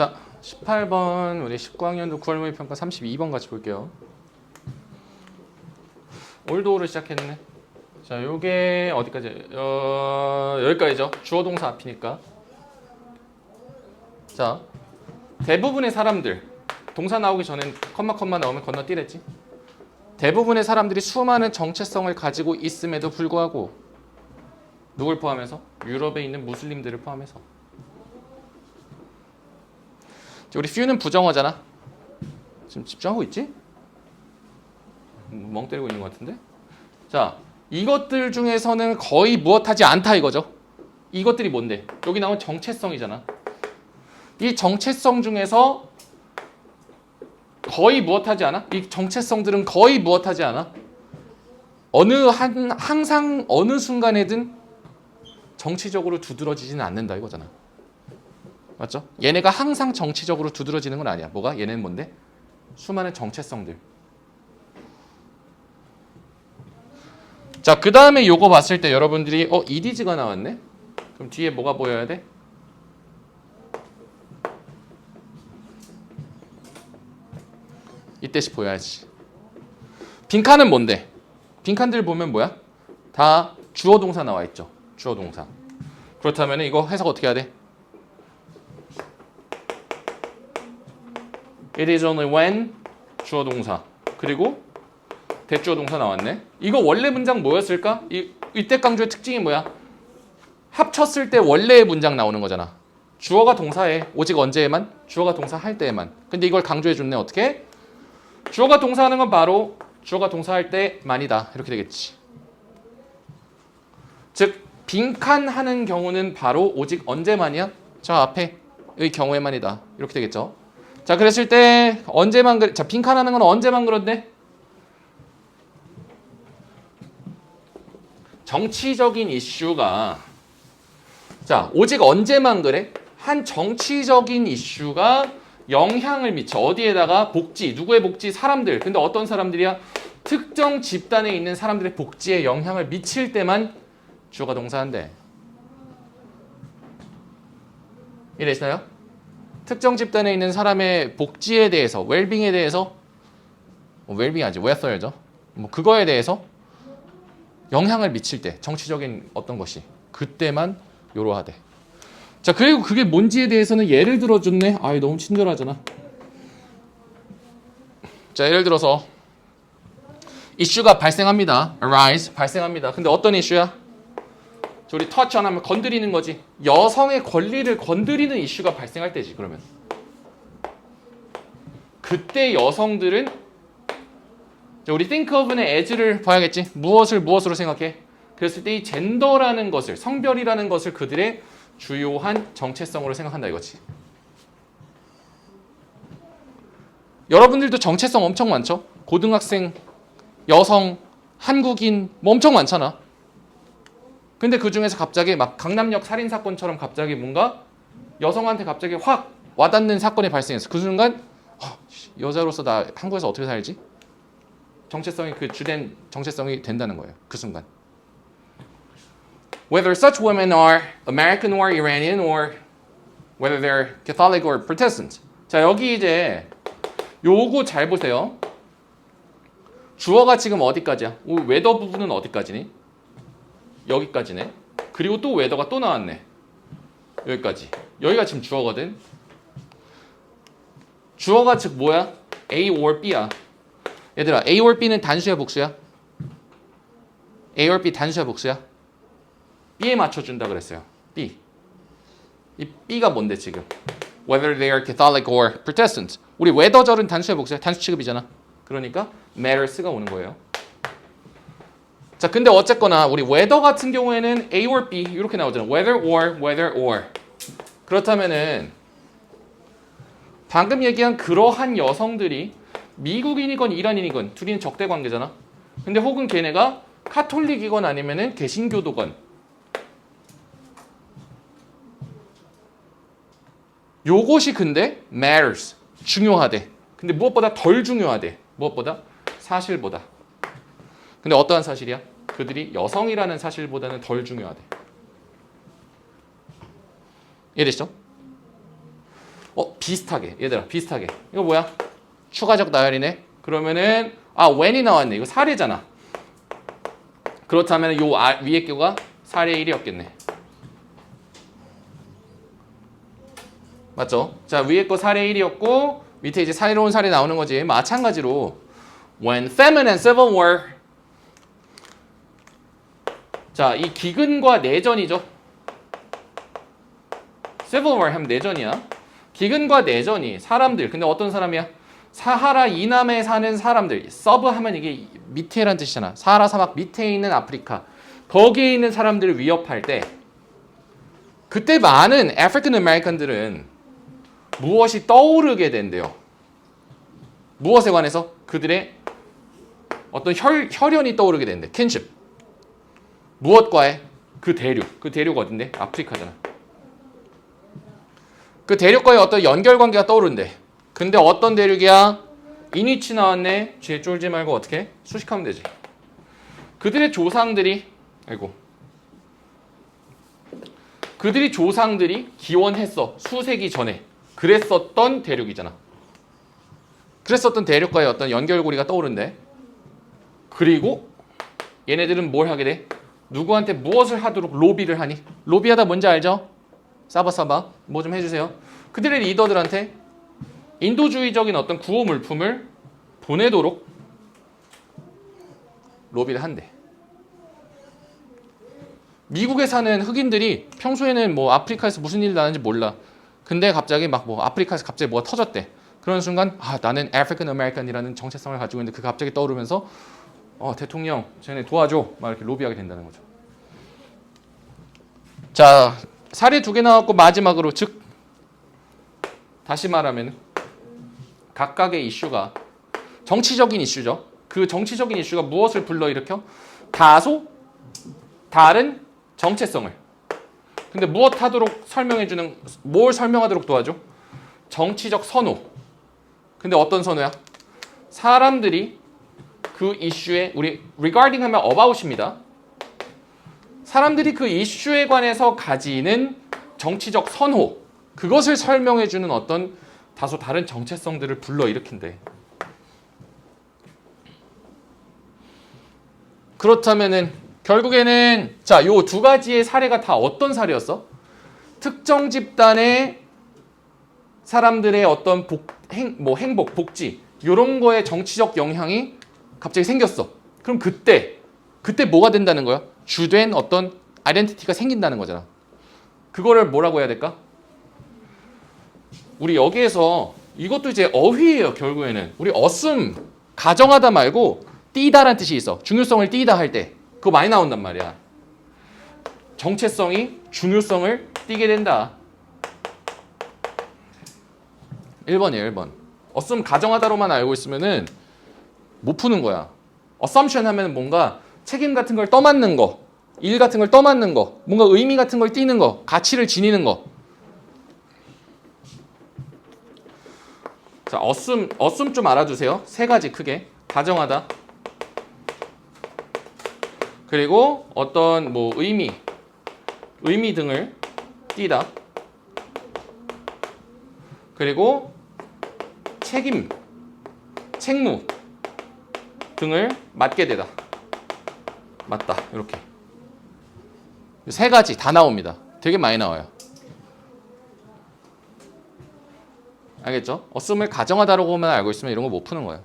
자, 18번 우리 19학년도 9월 모의 평가 32번 같이 볼게요. 올도를 시작했네. 자, 요게 어디까지? 어, 여기까지죠. 주어 동사 앞이니까. 자, 대부분의 사람들 동사 나오기 전엔 컴마 컴마 나오면 건너뛰랬지. 대부분의 사람들이 수많은 정체성을 가지고 있음에도 불구하고 누굴 포함해서 유럽에 있는 무슬림들을 포함해서 자, 우리 few는 부정어잖아. 지금 집중하고 있지? 음, 멍 때리고 있는 것 같은데. 자, 이것들 중에서는 거의 무엇하지 않다 이거죠. 이것들이 뭔데? 여기 나온 정체성이잖아. 이 정체성 중에서 거의 무엇하지 않아? 이 정체성들은 거의 무엇하지 않아? 어느 한 항상 어느 순간에든 정치적으로 두드러지지는 않는다 이거잖아. 맞죠? 얘네가 항상 정치적으로 두드러지는 건 아니야. 뭐가? 얘네는 뭔데? 수많은 정체성들. 자, 그 다음에 요거 봤을 때 여러분들이 어 이디즈가 나왔네. 그럼 뒤에 뭐가 보여야 돼? 이때씩 보여야지. 빈칸은 뭔데? 빈칸들 보면 뭐야? 다 주어 동사 나와 있죠. 주어 동사. 그렇다면 이거 해석 어떻게 해야 돼? It is only when 주어 동사 그리고 대주어 동사 나왔네. 이거 원래 문장 뭐였을까? 이 이때 강조의 특징이 뭐야? 합쳤을 때 원래의 문장 나오는 거잖아. 주어가 동사에 오직 언제에만 주어가 동사 할 때에만. 근데 이걸 강조해 줬네 어떻게? 주어가 동사하는 건 바로 주어가 동사할 때만이다. 이렇게 되겠지. 즉 빈칸 하는 경우는 바로 오직 언제만이야? 저 앞에의 경우에만이다. 이렇게 되겠죠. 자, 그랬을 때 언제만 그래? 자, 빈칸 하는 건 언제만 그런데? 정치적인 이슈가 자, 오직 언제만 그래? 한 정치적인 이슈가 영향을 미쳐. 어디에다가 복지, 누구의 복지? 사람들. 근데 어떤 사람들이야? 특정 집단에 있는 사람들의 복지에 영향을 미칠 때만 주어가 동사한대. 이해되시나요? 특정 집단에 있는 사람의 복지에 대해서, 웰빙에 대해서, 뭐 웰빙 아니지, 웨서죠. 뭐 그거에 대해서 영향을 미칠 때, 정치적인 어떤 것이 그때만 요로하대. 자, 그리고 그게 뭔지에 대해서는 예를 들어줬네. 아이 너무 친절하잖아. 자, 예를 들어서 이슈가 발생합니다. arise 발생합니다. 근데 어떤 이슈야? 저 우리 터치 안 하면 건드리는 거지. 여성의 권리를 건드리는 이슈가 발생할 때지. 그러면 그때 여성들은 자, 우리 think of의 as를 봐야겠지. 무엇을 무엇으로 생각해? 그랬을 때 이 젠더라는 것을 성별이라는 것을 그들의 주요한 정체성으로 생각한다 이거지. 여러분들도 정체성 엄청 많죠? 고등학생, 여성, 한국인 뭐 엄청 많잖아. 근데 그 중에서 갑자기 막 강남역 살인 사건처럼 갑자기 뭔가 여성한테 갑자기 확 와닿는 사건이 발생했어. 그 순간 어, 여자로서 나 한국에서 어떻게 살지? 정체성이 그 주된 정체성이 된다는 거예요. 그 순간. Whether such women are American or Iranian or whether they're Catholic or Protestant. 자, 여기 이제 요거 잘 보세요. 주어가 지금 어디까지야? 오, 웨더 부분은 어디까지니? 여기까지네. 그리고 또 웨더가 또 나왔네. 여기까지. 여기가 지금 주어거든. 주어가 즉 뭐야? A or B야. 얘들아, A or B는 단수야, 복수야? A or B 단수야, 복수야? B에 맞춰준다 그랬어요. B. 이 B가 뭔데 지금? Whether they are Catholic or Protestant. 우리 whether절은 단수의 복수야. 단수 취급이잖아. 그러니까 matters가 오는 거예요. 자, 근데 어쨌거나 우리 whether 같은 경우에는 A or B 이렇게 나오잖아. whether or, whether or. 그렇다면은 방금 얘기한 그러한 여성들이 미국인이건 이란인이건 둘이는 적대 관계잖아. 근데 혹은 걔네가 카톨릭이건 아니면은 개신교도건 요것이 근데 matters 중요하대. 근데 무엇보다 덜 중요하대. 무엇보다 사실보다. 근데 어떠한 사실이야? 그들이 여성이라는 사실보다는 덜 중요하대. 이해되시죠? 어 비슷하게 얘들아 비슷하게 이거 뭐야? 추가적 나열이네. 그러면은 아 when이 나왔네. 이거 사례잖아. 그렇다면 요 아, 위에 거가 사례 1이었겠네. 맞죠? 자 위에 거 사례 1이었고 밑에 이제 새로운 사례 나오는 거지. 마찬가지로 when famine and civil war 자, 이 기근과 내전이죠. civil war 하면 내전이야. 기근과 내전이 사람들 근데 어떤 사람이야? 사하라 이남에 사는 사람들 서브 하면 이게 밑에란 뜻이잖아. 사하라 사막 밑에 있는 아프리카 거기에 있는 사람들을 위협할 때 그때 많은 아프리칸 아메리칸들은 무엇이 떠오르게 된대요. 무엇에 관해서 그들의 어떤 혈, 혈연이 떠오르게 된대. 킨십. 무엇과의 그 대륙. 그 대륙 어딘데? 아프리카잖아. 그 대륙과의 어떤 연결 관계가 떠오른대. 근데 어떤 대륙이야? 이니치 나왔네. 쥐에 쫄지 말고 어떻게? 수식하면 되지. 그들의 조상들이 아이고. 그들이 조상들이 기원했어. 수세기 전에. 그랬었던 대륙이잖아. 그랬었던 대륙과의 어떤 연결고리가 떠오른대. 그리고 얘네들은 뭘 하게 돼? 누구한테 무엇을 하도록 로비를 하니? 로비하다 뭔지 알죠? 사바사바 뭐 좀 해주세요. 그들의 리더들한테 인도주의적인 어떤 구호 물품을 보내도록 로비를 한대. 미국에 사는 흑인들이 평소에는 뭐 아프리카에서 무슨 일이 나는지 몰라. 근데 갑자기 막 뭐 아프리카에서 갑자기 뭐가 터졌대. 그런 순간 아 나는 아프리칸 아메리칸이라는 정체성을 가지고 있는데 그 갑자기 떠오르면서 어 대통령 쟤네 도와줘 막 이렇게 로비하게 된다는 거죠. 자 사례 두 개 나왔고 마지막으로 즉 다시 말하면 각각의 이슈가 정치적인 이슈죠. 그 정치적인 이슈가 무엇을 불러일으켜? 다소 다른 정체성을. 근데 무엇 하도록 설명해주는 뭘 설명하도록 도와줘? 정치적 선호. 근데 어떤 선호야? 사람들이 그 이슈에 우리 regarding 하면 about입니다. 사람들이 그 이슈에 관해서 가지는 정치적 선호 그것을 설명해 주는 어떤 다소 다른 정체성들을 불러일으킨대. 그렇다면은 결국에는 자, 요 두 가지의 사례가 다 어떤 사례였어? 특정 집단의 사람들의 어떤 복, 행, 뭐 행복, 복지 이런 거에 정치적 영향이 갑자기 생겼어. 그럼 그때 그때 뭐가 된다는 거야? 주된 어떤 아이덴티티가 생긴다는 거잖아. 그거를 뭐라고 해야 될까? 우리 여기에서 이것도 이제 어휘예요, 결국에는. 우리 어슴 가정하다 말고 띄다란 뜻이 있어. 중요성을 띄다 할 때. 그거 많이 나온단 말이야. 정체성이 중요성을 띄게 된다. 1번이에요, 1번. 어썸 가정하다로만 알고 있으면은 못 푸는 거야. assumption 하면 뭔가 책임 같은 걸 떠맡는 거, 일 같은 걸 떠맡는 거, 뭔가 의미 같은 걸 띄는 거, 가치를 지니는 거. 자, assume, assume 좀 알아두세요. 세 가지 크게. 가정하다. 그리고 어떤 뭐 의미, 의미 등을 띄다. 그리고 책임, 책무 등을 맡게 되다. 맞다. 이렇게. 세 가지 다 나옵니다. 되게 많이 나와요. 알겠죠? 어썸을 가정하다라고만 알고 있으면 이런 거 못 푸는 거예요.